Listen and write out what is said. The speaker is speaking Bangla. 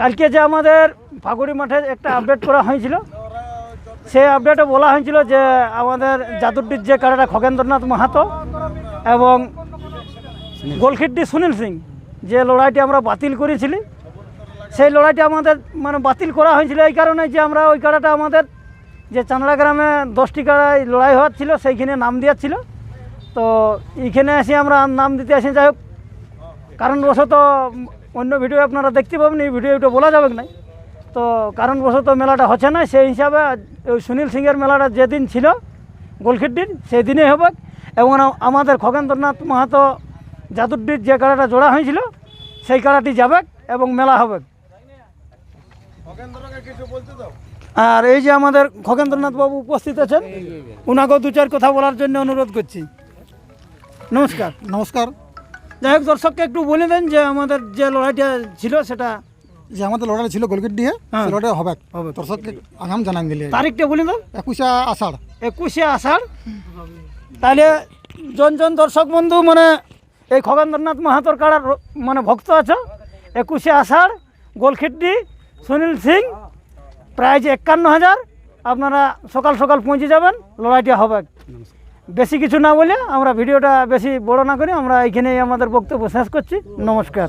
কালকে যে আমাদের ফাগুড়ি মাঠে একটা আপডেট করা হয়েছিল, সেই আপডেটে বলা হয়েছিল যে আমাদের জাদুরডির যে কারাটা খগেন্দ্রনাথ মাহাতো এবং গোলখিড্ডি সুনীল সিং যে লড়াইটি আমরা বাতিল করেছিলি, সেই লড়াইটি আমাদের মানে বাতিল করা হয়েছিল এই কারণে যে আমরা ওই কাড়াটা আমাদের যে চান্দড়া গ্রামে দশটি কাড়ায় লড়াই হওয়ার ছিল, সেইখানে নাম দেওয়ার ছিল তো এইখানে এসে আমরা নাম দিতে আসি যাই হোক, কারণবশত অন্য ভিডিও আপনারা দেখতে পাবেন, এই ভিডিওটা বলা যাবে না তো কারণবশত মেলাটা হচ্ছে না, সেই হিসাবে ওই সুনীল সিংয়ের মেলাটা যেদিন ছিল গোলখিড্ডির সেই দিনেই হবে। এবং আমাদের খগেন্দ্রনাথ মাহাতো জাদুরডির যে কাড়াটা জোড়া হয়েছিল, সেই কাড়াটি যাবে এবং মেলা হবে। আর এই যে আমাদের খগেন্দ্রনাথ বাবু উপস্থিত আছেন ওনাকেও দু চার কথা বলার জন্য অনুরোধ করছি। নমস্কার। নমস্কার। যাই হোক দর্শককে একটু বলে দেন যে আমাদের যে লড়াইটা ছিল সেটা। যে আমাদের লড়াই ছিল গোলগেট দিয়ে হ্যাঁ। লড়াই হবে। হবে। দর্শককে আগাম জানান দিলে। তারিখটা বলে দাও। একুশে আষাঢ়। একুশে আষাঢ়। তাহলে জন জন দর্শক বন্ধু মানে এই খগেন্দ্রনাথ মাহাতোর কাড়ার মানে ভক্ত আছে? একুশে আষাঢ় গোলখিড্ডি সুনীল সিং প্রাইজ একান্ন হাজার। আপনারা সকাল সকাল পৌঁছে যাবেন। লড়াইটা হবে। বেশি কিছু না বলে আমরা ভিডিওটা বেশি বড় না করি আমরা এইখানেই আমাদের বক্তব্য শেষ করছি। নমস্কার।